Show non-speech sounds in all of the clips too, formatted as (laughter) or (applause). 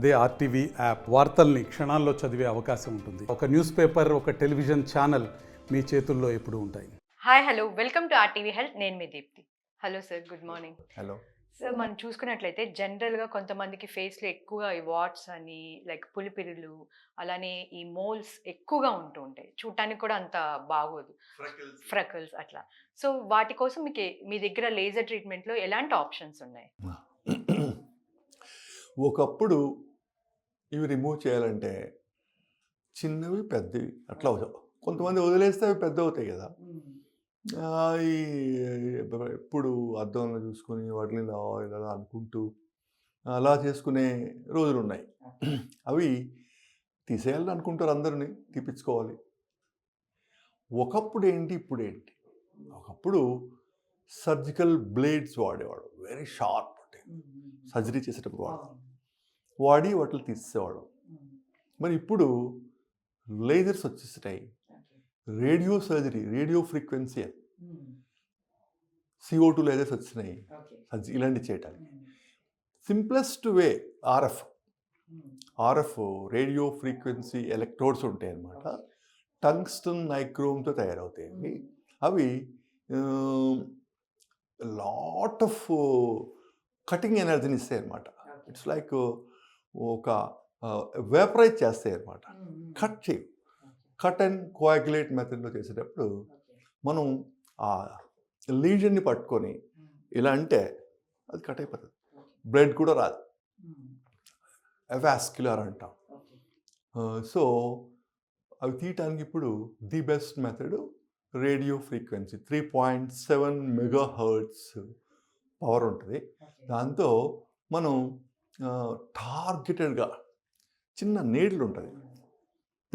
అదే RTV app వార్తల్ని క్షణాల్లో చదివే అవకాశం ఉంటుంది. ఒక న్యూస్ పేపర్ ఒక టెలివిజన్ ఛానల్ మీ చేతుల్లో ఎప్పుడూ ఉంటాయి. Hi hello. Welcome to RTV health. నేను మీ Deepti. Hello sir. Good morning. Hello. Sir మనం చూసుకున్నట్లయితే జనరల్గా కొంతమందికి ఫేస్లో ఎక్కువగా ఈ వాట్స్ అని లైక్ పులిపిరులు అలానే ఈ మోల్స్ ఎక్కువగా ఉంటూ ఉంటాయి. చూడటానికి కూడా అంత బాగోదు. ఫ్రకల్స్ అట్లా. సో వాటి కోసం మీకు మీ దగ్గర లేజర్ ట్రీట్మెంట్లో ఎలాంటి ఆప్షన్స్ ఉన్నాయి? (clears throat) ఒకప్పుడు ఇవి రిమూవ్ చేయాలంటే చిన్నవి పెద్దవి అట్లా కొంతమంది వదిలేస్తే అవి పెద్ద అవుతాయి కదా. ఈ ఎప్పుడు అద్దంలో చూసుకొని వాటిని ఇలా ఇలా అనుకుంటూ అలా చేసుకునే రోజులు ఉన్నాయి. (clears throat) అవి తీసేయాలని అనుకుంటారు అందరినీ తీపించుకోవాలి ఒకప్పుడు ఏంటి ఇప్పుడు ఏంటి? ఒకప్పుడు సర్జికల్ బ్లేడ్స్ వాడేవాడు. వెరీ షార్ప్ సర్జరీ చేసేటప్పుడు వాడు వాడి వాటిని తీసేవాడు మరి ఇప్పుడు లేజర్స్ వచ్చేసినాయి. Radio surgery radio frequency CO two lasers వచ్చినాయి. ఇలాంటివి చేయటానికి. Simplest way RF. RF radio frequency electrodes ఉంటాయి అన్నమాట టంగ్స్టన్ నైక్రోమ్తో తయారవుతాయి అవి అవి లాట్ ఆఫ్ కటింగ్ ఎనర్జీని ఇస్తాయి అన్నమాట ఇట్స్ లైక్ ఒక వేపరైజ్ చేస్తాయి అన్నమాట కట్ చేయి కట్ అండ్ కోయాగులేట్ మెథడ్లో చేసేటప్పుడు మనం ఆ లీజన్ని పట్టుకొని ఇలా అంటే అది కట్ అయిపోతుంది. బ్లడ్ కూడా రాదు. అవాస్క్యులర్ అంటాం. సో అవి తీయటానికి ఇప్పుడు the best method radio frequency three point seven mega hertz power ఉంటుంది. దాంతో మనం టార్గెటెడ్గా చిన్న నీడ్లు ఉంటుంది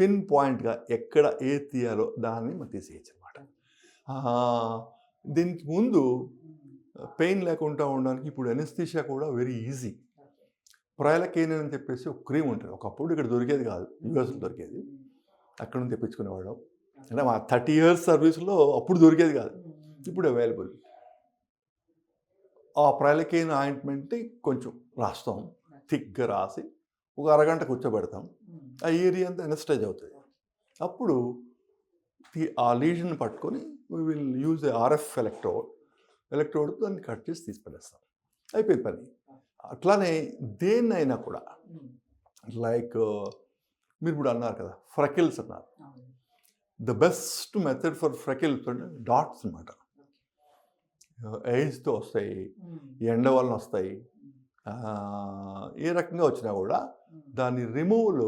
పిన్ పాయింట్గా ఎక్కడ ఏ తీయాలో దాన్ని మనం తీసేయచ్చు అనమాట దీనికి ముందు పెయిన్ లేకుండా ఉండడానికి ఇప్పుడు ఎనస్థీషియా కూడా వెరీ ఈజీ. ప్రయలకేన్ అని చెప్పేసి ఒక క్రీమ్ ఉంటుంది. ఒకప్పుడు ఇక్కడ దొరికేది కాదు. యూఎస్లో దొరికేది. అక్కడ నుంచి తెప్పించుకునేవాళ్ళం. అంటే మా థర్టీ ఇయర్స్ సర్వీస్లో అప్పుడు దొరికేది కాదు. ఇప్పుడు అవైలబుల్. ఆ ప్రయలకేన్ ఆయింట్మెంట్ కొంచెం రాస్తాం. థిక్గా రాసి ఒక అరగంట కూర్చోబెడతాం. ఆ ఏరియా అంతా ఎనస్టైజ్ అవుతుంది అప్పుడు ఆ లీజన్ పట్టుకొని we will use RF electrode. Electrode దాన్ని కట్ చేసి తీసి పడేస్తాం అయిపోయింది పని. అట్లానే దేన్నైనా కూడా లైక్ మీరు ఇప్పుడు అన్నారు కదా ఫ్రకిల్స్ అన్నారు. The best method for freckles అంటే డాట్స్ అనమాట ఏజ్తో వస్తాయి. ఎండ వలన వస్తాయి ఏ రకంగా వచ్చినా కూడా దాని removal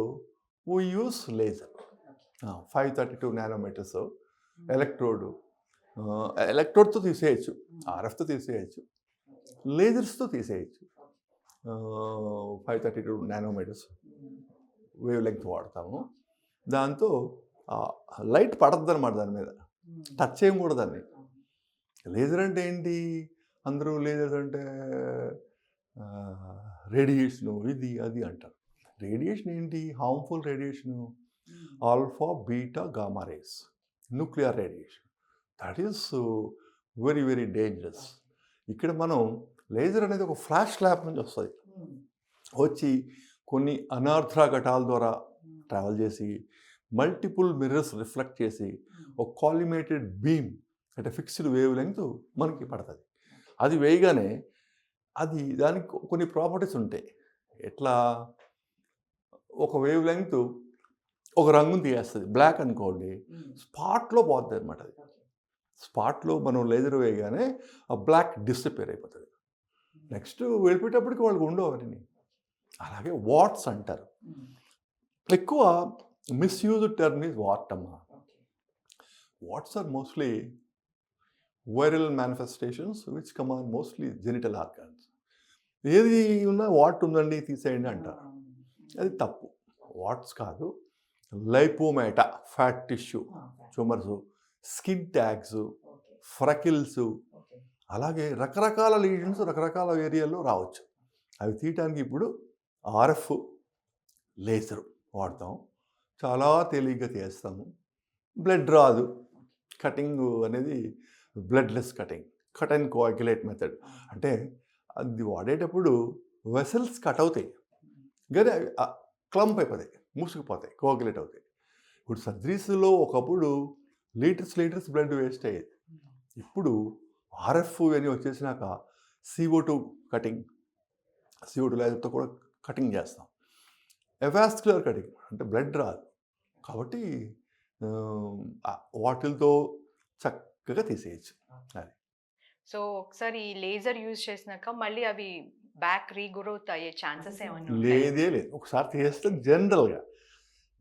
we use laser five thirty two nanometers electrode ఎలక్ట్రోడ్తో తీసేయచ్చు ఆర్ఎఫ్తో తీసేయచ్చు లేజర్స్తో తీసేయచ్చు. Five thirty two nanometers wave length వాడతాము. దాంతో లైట్ పడద్దు అనమాట దాని మీద. టచ్ చేయకూడదు దాన్ని. లేజర్ అంటే ఏంటి? అందరూ లేజర్ అంటే రేడియేషను ఇది అది అంటారు. రేడియేషన్ ఏంటి? Harmful radiation. Alpha beta gamma rays. Nuclear radiation. That is very very dangerous. ఇక్కడ మనం లేజర్ అనేది ఒక ఫ్లాష్ ల్యాప్ నుంచి వస్తుంది. వచ్చి కొన్ని అనార్థ ఘటాల ద్వారా ట్రావెల్ చేసి మల్టిపుల్ మిర్రర్స్ రిఫ్లెక్ట్ చేసి ఒక కాలిమేటెడ్ బీమ్ అంటే ఫిక్స్డ్ వేవ్ లెంగ్త్ మనకి పడుతుంది. అది వేయగానే అది దానికి కొన్ని ప్రాపర్టీస్ ఉంటాయి. ఎట్లా? ఒక వేవ్ లెంగ్త్ ఒక రంగుని తీయేస్తుంది బ్లాక్ అనుకోండి స్పాట్లో పోతుంది అనమాట అది స్పాట్లో మనం లేజర్ వేయగానే ఆ బ్లాక్ డిస్టపేర్ అయిపోతుంది. నెక్స్ట్ వెళ్ళిపోయేటప్పటికి వాళ్ళకి ఉండవు అవన్నీ. అలాగే వాట్స్ అంటారు. ఎక్కువ మిస్యూజ్ టర్మ్ ఈజ్ వాట్ అమ్మా. Warts are mostly viral manifestations which come on mostly genital organs ఏది ఉన్నా వాట్ ఉందండి తీసేయండి అంటారు. అది తప్పు. వాట్స్ కాదు lipomata fat tissue tumours skin tags freckles అలాగే రకరకాల లీజన్స్ రకరకాల ఏరియాల్లో రావచ్చు. అవి తీయటానికి ఇప్పుడు ఆర్ఎఫ్ లేజర్ వాడతాం. చాలా తేలిగ్గా తీస్తాము బ్లడ్ రాదు. కటింగ్ అనేది bloodless cutting cut and coagulate method. అంటే అది వాడేటప్పుడు వెసల్స్ కట్ అవుతాయి. కానీ అవి క్లంప్ అయిపోతాయి మూసుకుపోతాయి కోగులేట్ అవుతాయి. ఇప్పుడు సర్జరీస్లో ఒకప్పుడు లీటర్స్ లీటర్స్ బ్లడ్ వేస్ట్ అయ్యేది. ఇప్పుడు ఆర్ఎఫ్ అని వచ్చేసినాక CO two cutting CO two లేకపోతే కూడా కటింగ్ చేస్తాం. ఎవాస్కులర్ కటింగ్ అంటే బ్లడ్ రాదు. కాబట్టి వాటిల్తో చక్క చక్కగా తీసేయచ్చు. సో ఒకసారి ఈ లేజర్ యూజ్ చేసినాక మళ్ళీ అవి బ్యాక్ రీగ్రోత్ అయ్యే ఛాన్సెస్ ఏమన్నా? లేదే లేదు. ఒకసారి తీస్తే జనరల్గా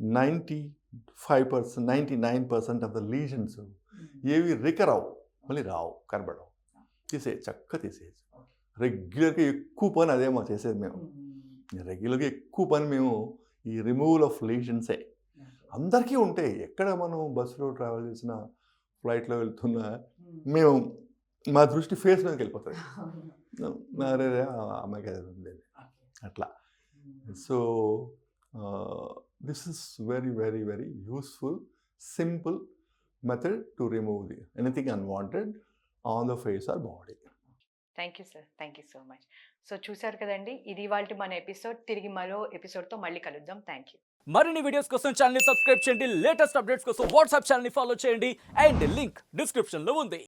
ninety five percent ninety nine percent of the lesions ఏవి రికర్ అవ్వు మళ్ళీ రావు కనబడవు. తీసేయచ్చు చక్కగా తీసేయచ్చు. రెగ్యులర్గా ఎక్కువ పని అదే మా చేసేది మేము. రెగ్యులర్గా ఎక్కువ పని మేము ఈ రిమూవల్ ఆఫ్ లీజన్సే. అందరికీ ఉంటాయి. ఎక్కడ మనం బస్సులో ట్రావెల్ చేసినా ఫ్లైట్లో వెళ్తున్నా మేము మా దృష్టి ఫేస్ మీదకి వెళ్ళిపోతుంది. అరే అమ్మాయికి అది ఉంది అట్లా. So this is very very very useful simple method to remove the. Anything unwanted on the face or body. Thank you sir. Thank you so much. So చూసారు కదండి ఇది వాళ్ళ మన ఎపిసోడ్. తిరిగి మరో ఎపిసోడ్తో మళ్ళీ కలుద్దాం. థ్యాంక్ యూ మరిన్ని వీడియోస్ కోసం ఛానల్ సబ్స్క్రైబ్ చేయండి. లేటెస్ట్ అప్డేట్స్ కోసం వాట్సాప్ ఛానల్ని ఫాలో చేయండి. అండ్ లింక్ డిస్క్రిప్షన్లో ఉంది.